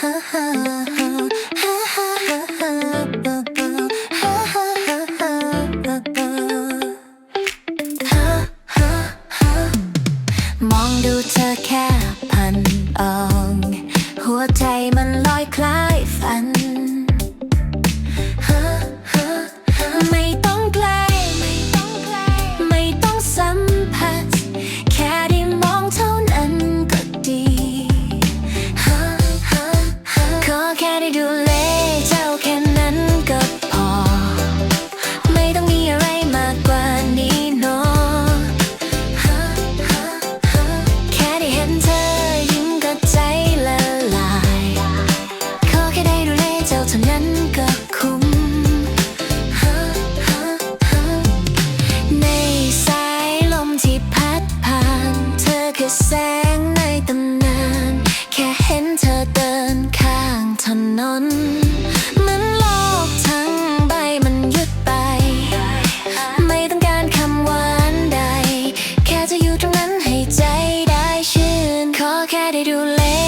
ha ha แสงในตำนาน แค่เห็นเธอเดินข้างถนนมือนโลกทั้งใบมันหยุดไป ไม่ต้องการคำหวานใด แค่จะอยู่ตรงนั้นให้ใจได้ชื่น ขอแค่ได้ดูแล